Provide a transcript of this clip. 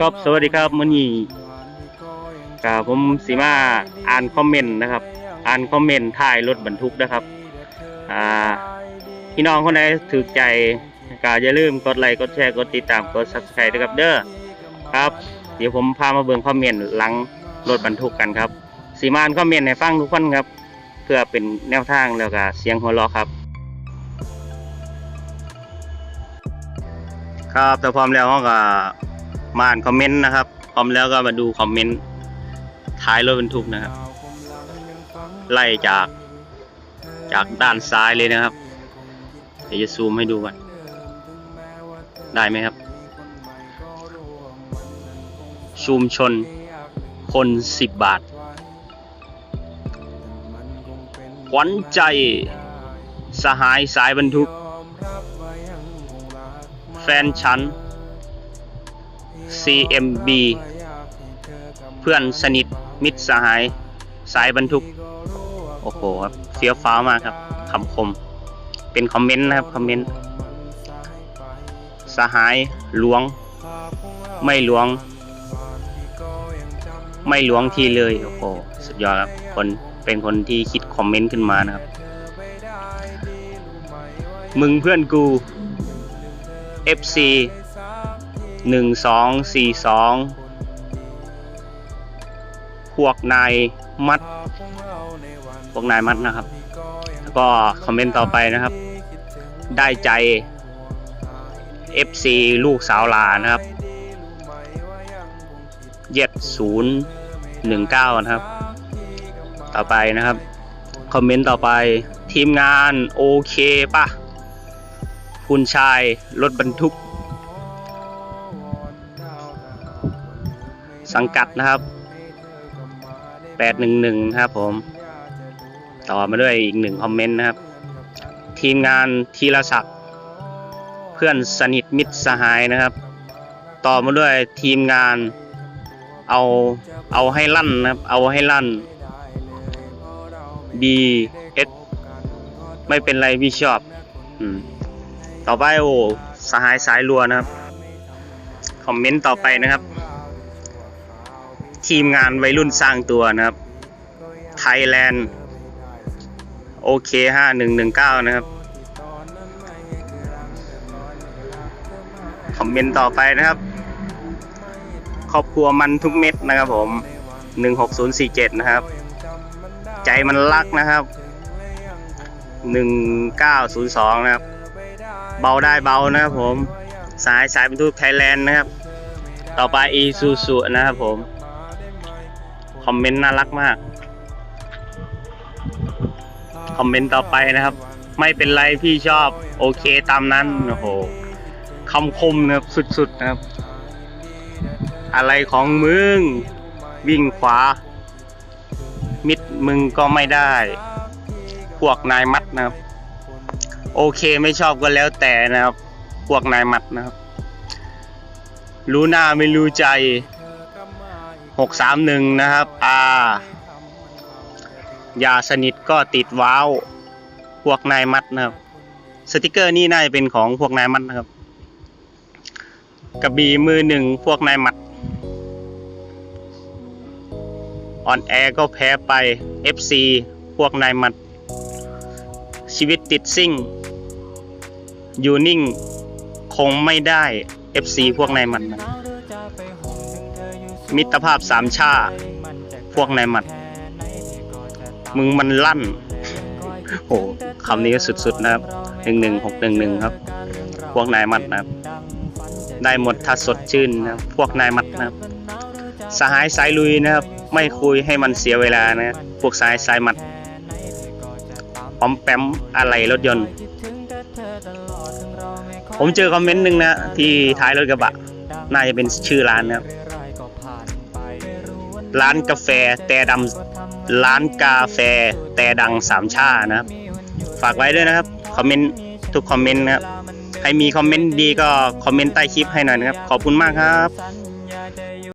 ครับสวัสดีครับมื้อนี้กับผมสิมาอ่านคอมเมนต์นะครับ อ่านคอมเมนต์ท้ายรถบรรทุกนะครับอ่าพี่น้องคนใดถูกใจก็อย่าลืมกดไลค์กดแชร์กดติดตามกด Subscribe ด้วยครับเด้อครับ เดี๋ยวผมพามาเบิ่งคอมเมนต์หลังรถบรรทุกกันครับสีมาอ่านคอมเมนต์ให้ฟังทุกคนครับ เพื่อเป็นแนวทางแล้วก็เสียงหัวเราะครับครับแต่พร้อมแล้วเราก็ มาอ่านคอมเมนต์นะครับ พร้อมแล้วก็มาดูคอมเมนต์ท้ายรถบรรทุกนะครับ ไล่จากจากด้านซ้ายเลยนะครับ เดี๋ยวจะซูมให้ดูก่อนได้ไหมครับ ชุมชนคนสิบบาทขวัญใจสหายสายบรรทุก แฟนฉัน CMB เพื่อนสนิทมิตรสหาย สายบรรทุก โอ้โหครับเฟี้ยวฟ้าวมากครับคำคม เป็นคอมเมนต์นะครับ คอมเมนต์ สหายหลวง ไม่หลวง ไม่หลวงทีเลย โอ้โห สุดยอดครับ คนเป็นคนที่คิดคอมเมนต์ขึ้นมานะครับ มึงเพื่อนกู FC หนึ่งสองสี่สองพวกนายมัด พวกนายมัดนะครับ แล้วก็คอมเมนต์ต่อไปนะครับ ได้ใจ FC ลูกสาวลานะครับเย็ดศูนย์หนึ่งเก้านะครับ ต่อไปนะครับ คอมเมนต์ต่อไปทีมงานโอเคปะคุณชายรถบรรทุก สังกัดนะครับ 811นะครับผมต่อมาด้วยอีกหนึ่งคอมเมนต์นะครับ ทีมงานทีรศักดิ์เพื่อนสนิทมิตรสหายนะครับ ต่อมาด้วยทีมงานเอาเอาให้ลั่นนะครับ เอาให้ลั่น B S ไม่เป็นไรพี่ชอบอต่อไปโอ้สหายสายรัวนะครับ คอมเมนต์ต่อไปนะครับ ทีมงานวัยรุ่นสร้างตัวนะครับ ไทยแลนด์โอเคห้าหนึ่งหนึ่งเก้านะครับ คอมเมนต์ต่อไปนะครับ ครอบครัวมันทุกเม็ดนะครับผมหนึ่งหกศูนย์สี่เจ็ดนะครับ ใจมันรักนะครับหนึ่งเก้าศูนย์สองนะครับ เบาได้เบานะครับผม สายสายบรรทุกไทยแลนด์นะครับ ต่อไปอีซูซูนะครับผม คอมเมนต์น่ารักมาก คอมเมนต์ต่อไปนะครับ ไม่เป็นไรพี่ชอบ โอเคตามนั้นโอ้โหคำคมนะครับสุดๆนะครับ อะไรของมึง วิ่งขวา มิดมึงก็ไม่ได้ พวกนายมัดนะครับ โอเคไม่ชอบก็แล้วแต่นะครับ พวกนายมัดนะครับ รู้หน้าไม่รู้ใจ หกสามหนึ่งนะครับอ่ายาสนิทก็ติดว้าว พวกนายมัดนะครับ สติกเกอร์นี่น่าจะเป็นของพวกนายมัดนะครับ กระบี่มือหนึ่งพวกนายมัดออนแอร์ก็แพ้ไป FC พวกนายมัด ชีวิตติดซิ่ง อยู่นิ่ง คงไม่ได้ FC พวกนายมัดนะ มิตรภาพสามชา พวกนายมัด มึงมันลั่นโอ้คำนี้สุดๆนะครับหนึ่งหนึ่งหกหนึ่งหนึ่งครับ พวกนายมัดนะครับ ได้หมดถ้าสดชื่นนะครับพวกนายมัดนะครับ สหายสายลุยนะครับ ไม่คุยให้มันเสียเวลานะ พวกสายสายมัดปอมแปมอะไรรถยนต์ ผมเจอคอมเมนต์หนึ่งนะ ที่ท้ายรถกระบะ น่าจะเป็นชื่อร้านนะครับ ร้านกาแฟแต่ดำร้านกาแฟแต่ดังสามชานะครับ ฝากไว้ด้วยนะครับคอมเมนต์ทุกคอมเมนต์นะครับใครมีคอมเมนต์ดีก็คอมเมนต์ใต้คลิปให้หน่อยนะครับ ขอบคุณมากครับ